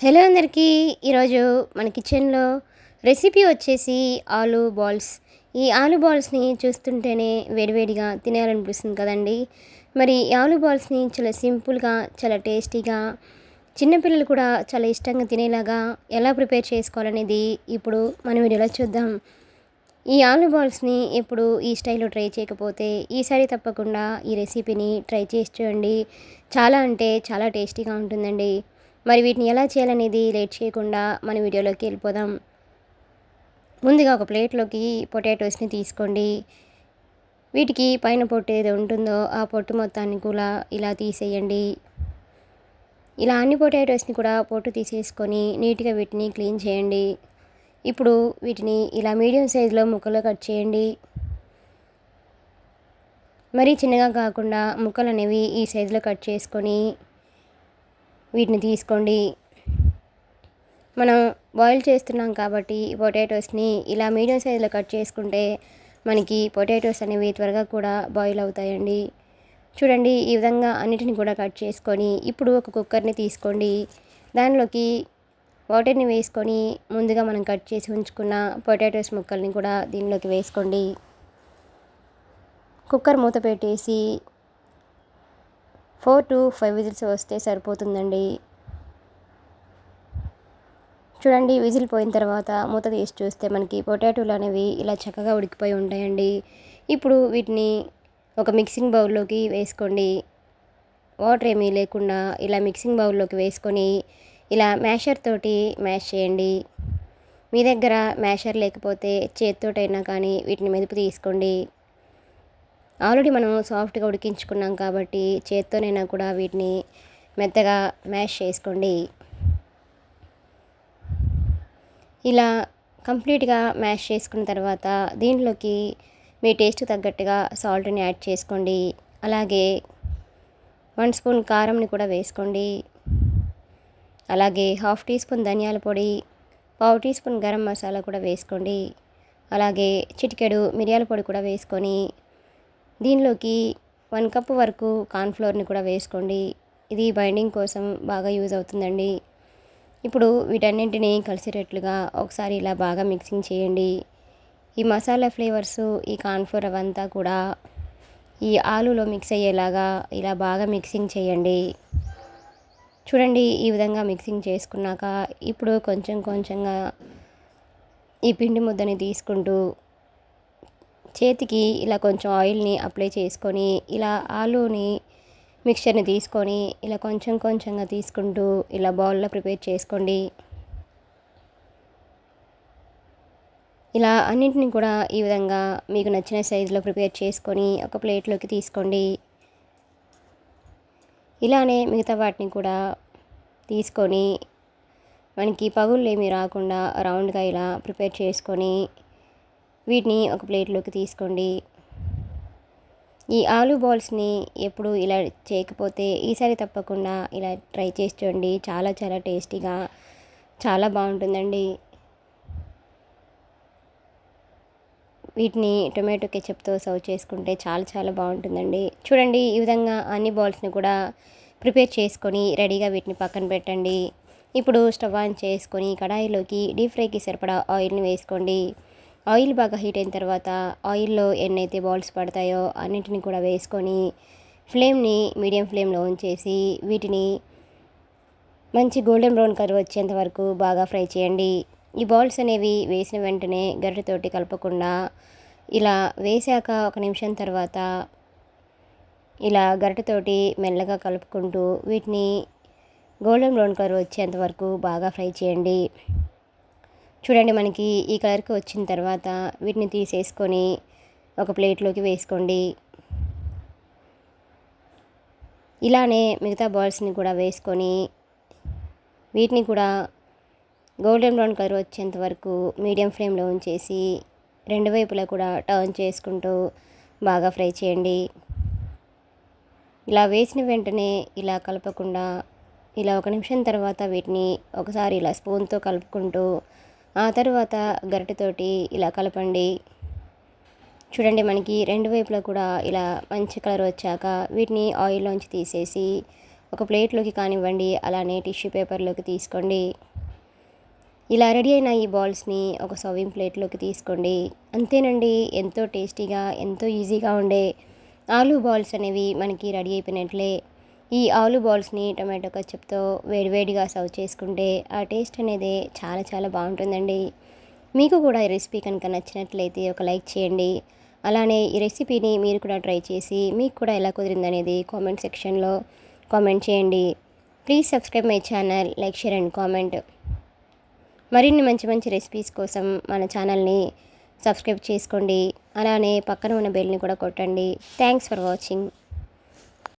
Hello అందరికీ. ఈరోజు మన కిచెన్లో రెసిపీ వచ్చేసి ఆలు బాల్స్. ఈ ఆలు బాల్స్ని చూస్తుంటేనే వేడివేడిగా తినాలనిపిస్తుంది కదండి. మరి ఈ ఆలు బాల్స్ని చాలా సింపుల్గా చాలా టేస్టీగా చిన్నపిల్లలు కూడా చాలా ఇష్టంగా తినేలాగా ఎలా ప్రిపేర్ చేసుకోవాలనేది ఇప్పుడు మనం వీడియోలో చూద్దాం. ఈ ఆలు బాల్స్ని ఎప్పుడు ఈ స్టైల్లో ట్రై చేయకపోతే ఈసారి తప్పకుండా ఈ రెసిపీని ట్రై చేసి చూడండి. చాలా అంటే చాలా టేస్టీగా ఉంటుందండి. మరి వీటిని ఎలా చేయాలనేది లేట్ చేయకుండా మన వీడియోలోకి వెళ్ళిపోదాం. ముందుగా ఒక ప్లేట్లోకి పొటాటోస్ని తీసుకోండి. వీటికి పైన పొట్టు ఏదో ఉంటుందో ఆ పొట్టు మొత్తాన్ని కూడా ఇలా తీసేయండి. ఇలా అన్ని పొటాటోస్ని కూడా పొట్టు తీసేసుకొని నీట్గా వీటిని క్లీన్ చేయండి. ఇప్పుడు వీటిని ఇలా మీడియం సైజులో ముక్కలు కట్ చేయండి. మరీ చిన్నగా కాకుండా ముక్కలు అనేవి ఈ సైజులో కట్ చేసుకొని వీటిని తీసుకోండి. మనం బాయిల్ చేస్తున్నాం కాబట్టి పొటాటోస్ని ఇలా మీడియం సైజులో కట్ చేసుకుంటే మనకి పొటాటోస్ అనేవి త్వరగా కూడా బాయిల్ అవుతాయండి. చూడండి ఈ విధంగా అన్నిటిని కూడా కట్ చేసుకొని ఇప్పుడు ఒక కుక్కర్ని తీసుకోండి. దానిలోకి వాటర్ని వేసుకొని ముందుగా మనం కట్ చేసి ఉంచుకున్న పొటాటోస్ ముక్కల్ని కూడా దీనిలోకి వేసుకోండి. కుక్కర్ మూత పెట్టేసి ఫోర్ టు ఫైవ్ విజిల్స్ వస్తే సరిపోతుందండి. చూడండి విజిల్ పోయిన తర్వాత మూత తీసి చూస్తే మనకి పొటాటోలు అనేవి ఇలా చక్కగా ఉడికిపోయి ఉంటాయండి. ఇప్పుడు వీటిని ఒక మిక్సింగ్ బౌల్లోకి వేసుకోండి. వాటర్ ఏమీ లేకుండా ఇలా మిక్సింగ్ బౌల్లోకి వేసుకొని ఇలా మ్యాషర్ తోటి మ్యాష్ చేయండి. మీ దగ్గర మ్యాషర్ లేకపోతే చేతితోటైనా కానీ వీటిని మెదుపు తీసుకోండి. ఆల్రెడీ మనం సాఫ్ట్గా ఉడికించుకున్నాం కాబట్టి చేత్తోనైనా కూడా వీటిని మెత్తగా మ్యాష్ చేసుకోండి. ఇలా కంప్లీట్గా మ్యాష్ చేసుకున్న తర్వాత దీంట్లోకి మీ టేస్ట్ తగ్గట్టుగా సాల్ట్ని యాడ్ చేసుకోండి. అలాగే వన్ స్పూన్ కారంని కూడా వేసుకోండి. అలాగే హాఫ్ టీ స్పూన్ ధనియాల పొడి పావు టీ స్పూన్ గరం మసాలా కూడా వేసుకోండి. అలాగే చిటికెడు మిరియాల పొడి కూడా వేసుకొని దీనిలోకి వన్ కప్ వరకు కార్న్ఫ్లోర్ని కూడా వేసుకోండి. ఇది బైండింగ్ కోసం బాగా యూజ్ అవుతుందండి. ఇప్పుడు వీటన్నింటినీ కలిసేటట్లుగా ఒకసారి ఇలా బాగా మిక్సింగ్ చేయండి. ఈ మసాలా ఫ్లేవర్స్ ఈ కార్న్ఫ్లోర్ అవంతా కూడా ఈ ఆలులో మిక్స్ అయ్యేలాగా ఇలా బాగా మిక్సింగ్ చేయండి. చూడండి ఈ విధంగా మిక్సింగ్ చేసుకున్నాక ఇప్పుడు కొంచెం కొంచెంగా ఈ పిండి ముద్దని తీసుకుంటూ చేతికి ఇలా కొంచెం ఆయిల్ని అప్లై చేసుకొని ఇలా ఆలూని మిక్చర్ని తీసుకొని ఇలా కొంచెం కొంచెంగా తీసుకుంటూ ఇలా బౌల్లో ప్రిపేర్ చేసుకోండి. ఇలా అన్నింటిని కూడా ఈ విధంగా మీకు నచ్చిన సైజులో ప్రిపేర్ చేసుకొని ఒక ప్లేట్లోకి తీసుకోండి. ఇలానే మిగతా వాటిని కూడా తీసుకొని మనకి పగుళ్ళు ఏమీ రాకుండా రౌండ్గా ఇలా ప్రిపేర్ చేసుకొని వీటిని ఒక ప్లేట్లోకి తీసుకోండి. ఈ ఆలు బాల్స్ని ఎప్పుడు ఇలా చేయకపోతే ఈసారి తప్పకుండా ఇలా ట్రై చేసి చూడండి. చాలా చాలా టేస్టీగా చాలా బాగుంటుందండి. వీటిని టొమాటో కెచప్తో సర్వ్ చేసుకుంటే చాలా చాలా బాగుంటుందండి. చూడండి ఈ విధంగా అన్ని బాల్స్ని కూడా ప్రిపేర్ చేసుకొని రెడీగా వీటిని పక్కన పెట్టండి. ఇప్పుడు స్టవ్ ఆన్ చేసుకొని కడాయిలోకి డీప్ ఫ్రైకి సరిపడా ఆయిల్ని వేసుకోండి. ఆయిల్ బాగా హీట్ అయిన తర్వాత ఆయిల్లో ఎన్నైతే బాల్స్ పడతాయో అన్నింటిని కూడా వేసుకొని ఫ్లేమ్ని మీడియం ఫ్లేమ్లో ఉంచేసి వీటిని మంచి గోల్డెన్ బ్రౌన్ కలర్ వచ్చేంత వరకు బాగా ఫ్రై చేయండి. ఈ బాల్స్ అనేవి వేసిన వెంటనే గరిటెతోటి కలపకుండా ఇలా వేసాక ఒక నిమిషం తర్వాత ఇలా గరిటెతోటి మెల్లగా కలుపుకుంటూ వీటిని గోల్డెన్ బ్రౌన్ కలర్ వచ్చేంత వరకు బాగా ఫ్రై చేయండి. చూడండి మనకి ఈ కలర్కి వచ్చిన తర్వాత వీటిని తీసేసుకొని ఒక ప్లేట్లోకి వేసుకోండి. ఇలానే మిగతా బాల్స్ని కూడా వేసుకొని వీటిని కూడా గోల్డెన్ బ్రౌన్ కలర్ వచ్చేంత వరకు మీడియం ఫ్లేమ్లో ఉంచేసి రెండు వైపులా కూడా టర్న్ చేసుకుంటూ బాగా ఫ్రై చేయండి. ఇలా వేసిన వెంటనే ఇలా కలపకుండా ఇలా ఒక నిమిషం తర్వాత వీటిని ఒకసారి ఇలా స్పూన్తో కలుపుకుంటూ ఆ తర్వాత గరిటెతోటి ఇలా కలపండి. చూడండి మనకి రెండు వైపులా కూడా ఇలా మంచి కలర్ వచ్చాక వీటిని ఆయిల్లోంచి తీసేసి ఒక ప్లేట్లోకి కానివ్వండి అలానే టిష్యూ పేపర్లోకి తీసుకోండి. ఇలా రెడీ అయిన ఈ బాల్స్ని ఒక సర్వింగ్ ప్లేట్లోకి తీసుకోండి. అంతేనండి ఎంతో టేస్టీగా ఎంతో ఈజీగా ఉండే ఆలూ బాల్స్ అనేవి మనకి రెడీ అయిపోయినట్లే. ఈ ఆలు బాల్స్ని టమాటో కచ్చప్తో వేడివేడిగా సర్వ్ చేసుకుంటే ఆ టేస్ట్ అనేది చాలా చాలా బాగుంటుందండి. మీకు కూడా ఈ రెసిపీ కనుక నచ్చినట్లయితే ఒక లైక్ చేయండి. అలానే ఈ రెసిపీని మీరు కూడా ట్రై చేసి మీకు కూడా ఎలా కుదిరిందనేది కామెంట్ సెక్షన్లో కామెంట్ చేయండి. Please subscribe my channel like share and comment. మరిన్ని మంచి మంచి రెసిపీస్ కోసం మన ఛానల్ని సబ్స్క్రైబ్ చేసుకోండి. అలానే పక్కన ఉన్న బెల్ని కూడా కొట్టండి. Thanks for watching.